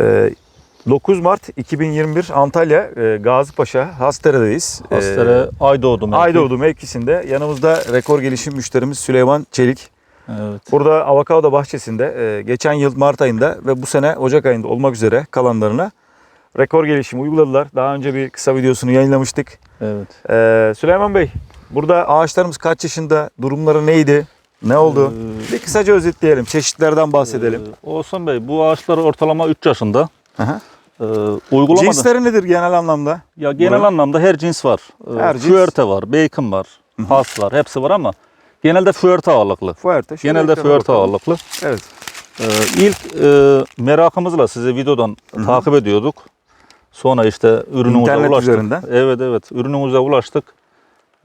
Ee, 9 Mart 2021 Antalya e, Gazipaşa Hastere'deyiz. Ee, Hastere Aydoğdu mevki. Aydoğdu mevkisinde yanımızda rekor gelişim müşterimiz Süleyman Çelik. Evet. Burada avokado bahçesinde e, geçen yıl Mart ayında ve bu sene Ocak ayında olmak üzere kalanlarına rekor gelişim uyguladılar. Daha önce bir kısa videosunu yayınlamıştık. Evet. Ee, Süleyman Bey burada ağaçlarımız kaç yaşında, durumları neydi, ne oldu? Ee, Bir kısaca özetleyelim, çeşitlerden bahsedelim. Ee, Oğuzhan Bey bu ağaçlar ortalama 3 yaşında. Aha. Ee, uygulamada Cinsleri nedir genel anlamda? ya genel Buranın- anlamda her cins var. Ee, Her cins. Fuerte var, bacon var, has var. Hepsi var ama genelde fuerte ağırlıklı. Fuerte. Şöyle Genelde bakalım. ağırlıklı. Evet. Ee, ilk e, merakımızla sizi videodan takip ediyorduk. Sonra işte ürünümüze İnternet ulaştık. üzerinden. Evet evet ürünümüze ulaştık.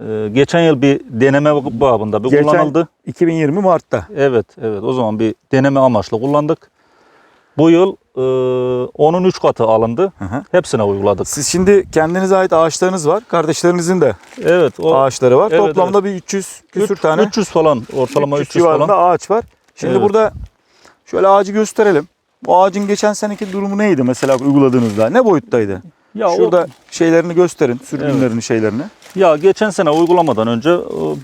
Ee, geçen yıl bir deneme babında bir Geçen- kullanıldı. 2020 Mart'ta. Evet evet o zaman bir deneme amaçlı kullandık. Bu yıl e, onun 3 katı alındı. Hı hı. Hepsine uyguladık. Siz şimdi kendinize ait ağaçlarınız var. Kardeşlerinizin de Evet o ağaçları var. Evet, Toplamda bir 300 küsür üç- tane 300 falan ortalama 300 300, civarında falan. ağaç var. Şimdi Evet. burada şöyle ağacı gösterelim. Bu ağacın geçen seneki durumu neydi mesela uyguladığınızda? Ne boyuttaydı? Ya o- Şurada şeylerini gösterin, sürgünlerini, şeylerini. Ya geçen sene uygulamadan önce e,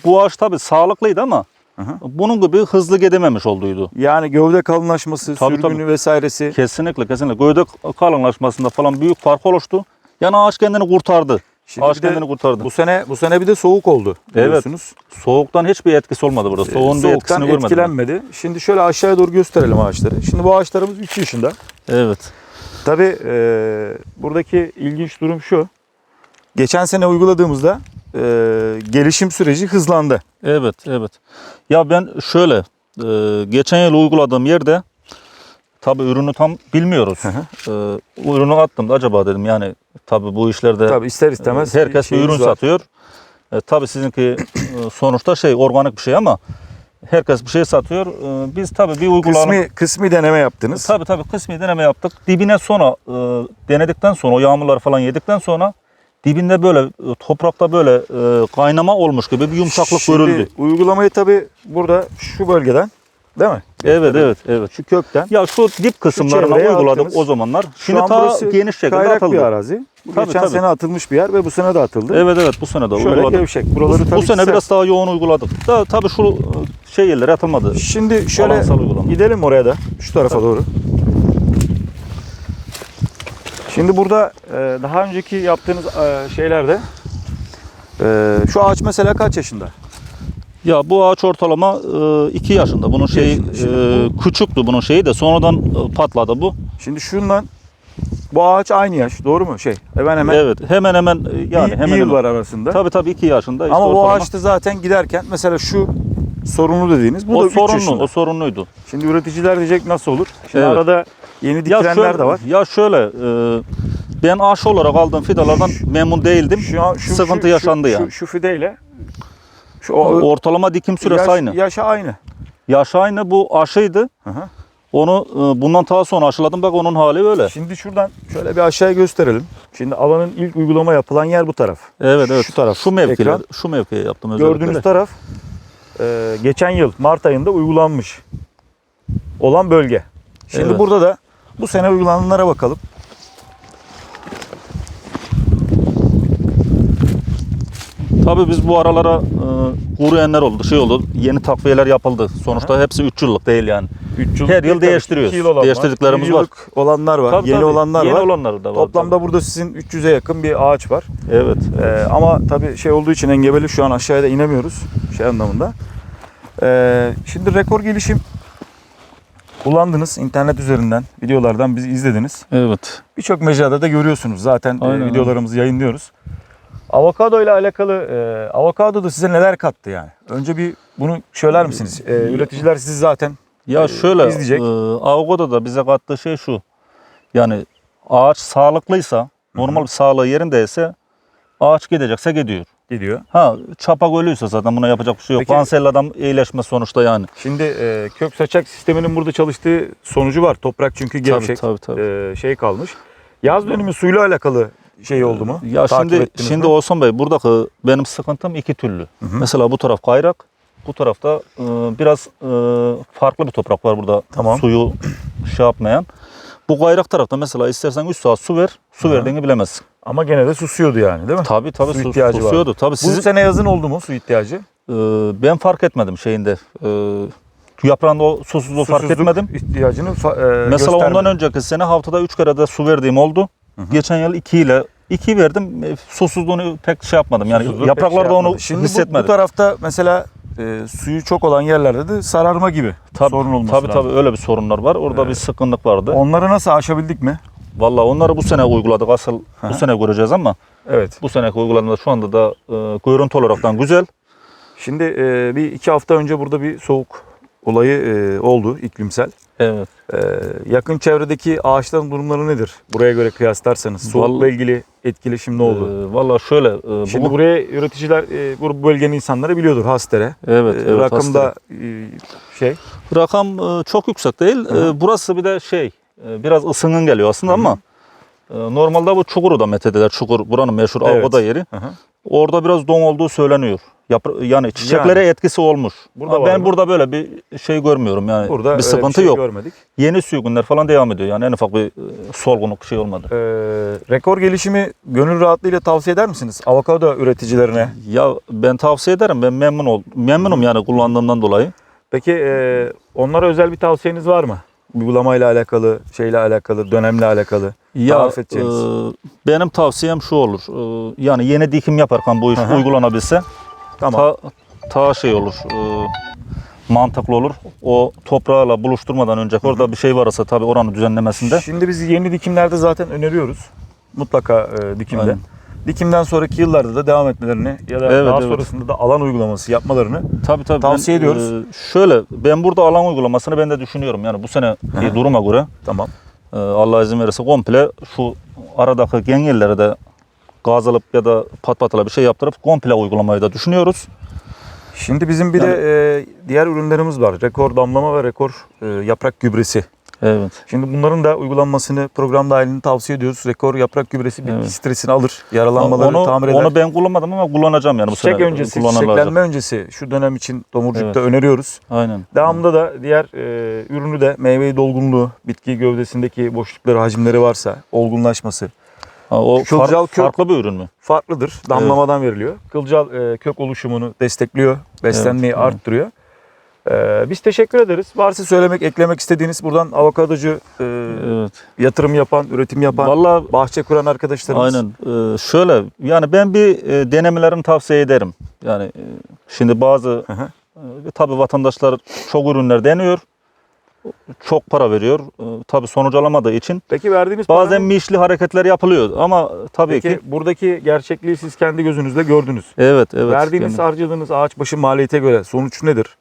bu ağaç tabii sağlıklıydı ama hı. bunun gibi hızlı gidememiş olduydu. Yani gövde kalınlaşması, Tabii, sürgünü tabii. vesairesi. Kesinlikle kesinlikle gövde kalınlaşmasında falan büyük fark oluştu. Yani ağaç kendini kurtardı. Şimdi ağaç kendini kurtardı. Bu sene bu sene bir de soğuk oldu. Evet. biliyorsunuz. Soğuktan hiçbir etkisi olmadı burada. Soğuğun bir etkisini görmedim. ben. etkilenmedi. Şimdi şöyle aşağıya doğru gösterelim ağaçları. Şimdi bu ağaçlarımız 3 yaşında. Evet. Tabii e, buradaki ilginç durum şu. Geçen sene uyguladığımızda e, gelişim süreci hızlandı. Evet, evet. Ya ben şöyle, e, geçen yıl uyguladığım yerde tabii ürünü tam bilmiyoruz. Hı hı. E, ürünü attım da acaba dedim yani tabii bu işlerde Tabii ister istemez e, herkes bir ürün var. satıyor. E, tabii sizinki e, sonuçta şey organik bir şey ama herkes bir şey satıyor. E, biz tabii bir uygulama Kısmi, kısmi deneme yaptınız. Tabii tabii kısmi deneme yaptık. Dibine sonra e, denedikten sonra o yağmurları falan yedikten sonra dibinde böyle e, toprakta böyle e, kaynama olmuş gibi bir yumuşaklık Şimdi görüldü. uygulamayı tabii burada şu bölgeden değil mi? Evet evet evet. Şu kökten. Ya şu dip kısımlarına çevreye uyguladık attınız. o zamanlar. Şu Şimdi ta geniş şekilde kayrak bir atıldı. arazi. Bu Tabii, geçen tabii. sene atılmış bir yer ve bu sene de atıldı. Evet evet bu sene de Şöyle uyguladık. gevşek. Buraları Bu, tabii bu sene sert. biraz daha yoğun uyguladık. Da tabii şu e, şey yerlere atılmadı. Şimdi şöyle gidelim oraya da. Şu tarafa doğru. Şimdi burada e, daha önceki yaptığınız e, şeylerde e, şu ağaç mesela kaç yaşında? Ya bu ağaç ortalama 2 yaşında. Bunun şeyi küçüktü bunun şeyi de sonradan patladı bu. Şimdi şundan bu ağaç aynı yaş doğru mu? Şey hemen hemen Evet hemen hemen yani bir, hemen bir yıl hemen. var arasında. Tabii tabii 2 yaşında. işte Ama bu ağaçta zaten giderken mesela şu sorunlu dediğiniz bu da o üç sorunlu, yaşında. o sorunluydu. Şimdi üreticiler diyecek nasıl olur? Şimdi Evet. arada yeni dikilenler şöyle, de var. Ya şöyle e, ben aşı olarak aldığım fidalardan memnun değildim. Şu an şu Sıkıntı şu, yaşandı şu, yani. Şu, şu fideyle şu o, Ortalama dikim süresi yaş, aynı. Yaşı aynı. Yaş aynı bu aşıydı. Hı hı. Onu e, bundan daha sonra aşıladım bak onun hali öyle. Şimdi şuradan şöyle bir aşağıya gösterelim. Şimdi alanın ilk uygulama yapılan yer bu taraf. Evet evet. Şu taraf, Şu mevkiler, ekran. şu mevkiye yaptım özellikle. Gördüğünüz taraf e, geçen yıl Mart ayında uygulanmış olan bölge. Şimdi Evet. burada da bu sene uygulananlara bakalım. Tabii biz bu aralara e, oldu, şey oldu. Yeni takviyeler yapıldı. Sonuçta hepsi 3 yıllık değil yani. 3 Her yıl değiştiriyoruz. Değiştirdiklerimiz var. olanlar var. Tabii, yeni tabii. olanlar Yeni var. olanları da var. Toplamda burada sizin 300'e yakın bir ağaç var. tabii. Evet. Ee, ama tabii şey olduğu için engebeli şu an aşağıya da inemiyoruz şey anlamında. Ee, şimdi rekor gelişim kullandınız internet üzerinden videolardan bizi izlediniz. Evet. Birçok mecrada da görüyorsunuz zaten e, Aynen, videolarımızı yayınlıyoruz. Avokado ile alakalı e, avokado da size neler kattı yani? Önce bir bunu söyler misiniz? E, üreticiler sizi zaten Ya Ee, şöyle, izleyecek. e, Avogada'da bize kattığı şey şu. Yani ağaç sağlıklıysa, normal bir sağlığı yerindeyse ağaç gidecekse gidiyor. Gidiyor. Ha çapak ölüyse zaten buna yapacak bir şey yok. Peki- Kanserlerden iyileşme sonuçta yani. Şimdi e, kök saçak sisteminin burada çalıştığı sonucu var. Toprak çünkü gevşek. Tabii tabii. tabii. e, şey kalmış. Yaz dönümü suyla alakalı şey oldu mu? Ya Takip şimdi ettiniz şimdi mi? Oğuzhan Bey buradaki benim sıkıntım iki türlü. hı. Mesela bu taraf kayrak, bu tarafta e, biraz e, farklı bir toprak var burada. Tamam. Suyu şey yapmayan. Bu gayrak tarafta mesela istersen 3 saat su ver, su verdiğini bilemezsin. Ama gene de susuyordu yani değil mi? Tabii tabii Su su, ihtiyacı var. susuyordu. Tabii Bu sizin, sene yazın oldu mu su ihtiyacı? e, ben fark etmedim şeyinde. E, yaprağında o susuzluğu fark Susuzluk etmedim. ihtiyacını e, Mesela göstermedi. ondan önceki sene haftada 3 kere de su verdiğim oldu. Geçen yıl 2 ile 2 verdim. E, susuzluğunu pek şey yapmadım. Yani Susuzluğu yapraklarda şey onu. Şimdi bu- hissetmedim. Bu, tarafta mesela e, suyu çok olan yerlerde de sararma gibi Tabii, sorun olması Tabii lazım. tabii öyle bir sorunlar var. Orada bir sıkıntılık vardı. Onları nasıl aşabildik mi? Vallahi onları bu sene uyguladık. Asıl Hı bu sene göreceğiz ama Evet. bu seneki uygulamada şu anda da e, görüntü olaraktan güzel. Şimdi e, bir iki hafta önce burada bir soğuk olayı e, oldu iklimsel. Evet. E, yakın çevredeki ağaçların durumları nedir? Buraya göre kıyaslarsanız soğukla Vallahi- ilgili etkileşim ne oldu? E, vallahi şöyle e, Şimdi bu, buraya üreticiler e, bu bölgenin insanları biliyordur Hastere. evet, E, evet rakamda e, şey Rakam e, çok yüksek değil. Hı. E, Burası bir de şey e, biraz ısının geliyor aslında ama e, normalde bu Çukur'u da. Çukur buranın meşhur Evet. Avgoda yeri. Hı hı. Orada biraz don olduğu söyleniyor. Yapra- yani çiçeklere etkisi olmuş. Burada Ama ben mı? burada böyle bir şey görmüyorum yani. burada bir sıkıntı şey yok. görmedik. Yeni sürgünler falan devam ediyor. Yani en ufak bir e, solgunluk şey olmadı. E, rekor gelişimi gönül rahatlığıyla tavsiye eder misiniz? Avokado üreticilerine. Ya ben tavsiye ederim. Ben memnun oldum. Memnunum yani kullandığımdan dolayı. Peki e, onlara özel bir tavsiyeniz var mı? Uygulamayla alakalı, şeyle alakalı, dönemle alakalı. Ya Tarif edeceğiniz. e, benim tavsiyem şu olur. E, yani yeni dikim yaparken bu iş Hı hı. uygulanabilse Tamam. ta, ta şey olur. e, mantıklı olur. O toprağla buluşturmadan önce orada bir şey varsa tabii oranın düzenlemesinde. Şimdi biz yeni dikimlerde zaten öneriyoruz. Mutlaka e, dikimde. Aynen. Dikimden sonraki yıllarda da devam etmelerini ya da Evet, daha evet. sonrasında da alan uygulaması yapmalarını Tabii tabii. Tavsiye ben, ediyoruz. e, şöyle ben burada alan uygulamasını ben de düşünüyorum. Yani bu sene hı. duruma göre tamam. e, Allah izin verirse komple şu aradaki gengellere de gaz alıp ya da pat patala bir şey yaptırıp komple uygulamayı da düşünüyoruz. Şimdi bizim bir de e, diğer ürünlerimiz var. Rekor damlama ve rekor e, yaprak gübresi. Evet. Şimdi bunların da uygulanmasını program dahilinde tavsiye ediyoruz. Rekor yaprak gübresi bitki Evet. stresini alır, yaralanmaları onu, tamir eder. onu ben kullanmadım ama kullanacağım yani bu Çiçek sene. öncesi, çiçeklenme öncesi şu dönem için domurcukta Evet. öneriyoruz. Aynen. Devamında da diğer e, ürünü de meyve dolgunluğu, bitki gövdesindeki boşlukları, hacimleri varsa olgunlaşması Ha, o Kılcal kök- farklı bir ürün mü? farklıdır. Damlamadan veriliyor. Kılcal e, kök oluşumunu destekliyor, beslenmeyi Evet, evet. Arttırıyor. E, biz teşekkür ederiz. Varsa söylemek, eklemek istediğiniz buradan avokadocu e, Evet. yatırım yapan, üretim yapan, Vallahi bahçe kuran arkadaşlarımız. aynen. Ee, şöyle yani ben bir e, denemelerini tavsiye ederim. Yani e, şimdi bazı e, tabii vatandaşlar çok ürünler deniyor. Çok para veriyor. E, tabii sonuç alamadığı için Peki verdiğiniz bazen paranın- mişli hareketler yapılıyor ama tabii Peki ki buradaki gerçekliği siz kendi gözünüzle gördünüz. evet evet. Verdiğiniz, Yani- harcadığınız ağaç başı maliyete göre sonuç nedir?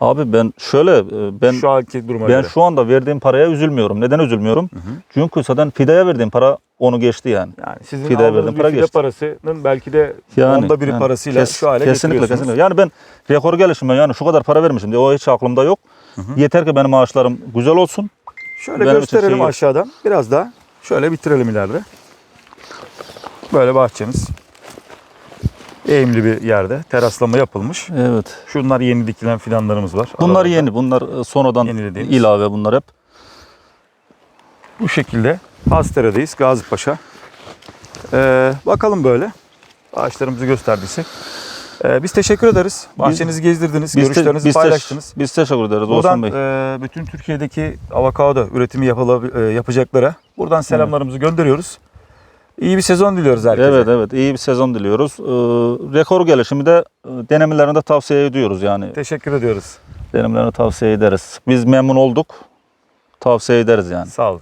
Abi ben şöyle e, ben şu anki duruma ben göre. şu anda verdiğim paraya üzülmüyorum. Neden üzülmüyorum? Çünkü zaten fideye verdiğim para onu geçti yani. Yani sizin aldığınız verdiğim para fide geçti. parasının belki de Yani, onda biri yani parasıyla kes- şu hale kesinlikle kesinlikle. Yani ben rekor gelişime yani şu kadar para vermişim diye o hiç aklımda yok. Yeter ki benim ağaçlarım güzel olsun. Şöyle Benim gösterelim şey aşağıdan. Biraz daha şöyle bitirelim ileride. Böyle bahçemiz. Eğimli bir yerde teraslama yapılmış. Evet. Şunlar yeni dikilen fidanlarımız var. Bunlar aralarda. yeni. Bunlar e, sonradan Yenilediğimiz. ilave bunlar hep. Bu şekilde Hastere'deyiz Gazi Paşa. Ee, bakalım böyle. Ağaçlarımızı gösterdiysek. Ee, biz teşekkür ederiz. Bahçenizi gezdirdiniz, Biz te- görüşlerinizi biz te- paylaştınız. biz teşekkür ederiz Buradan Olsun Bey. e, bütün Türkiye'deki avokado üretimi e, yapacaklara buradan selamlarımızı gönderiyoruz. İyi bir sezon diliyoruz herkese. Evet evet iyi bir sezon diliyoruz. Ee, rekor gelişimi de e, denemelerini de tavsiye ediyoruz yani. Teşekkür ediyoruz. Denemelerini tavsiye ederiz. Biz memnun olduk. Tavsiye ederiz yani. Sağ olun.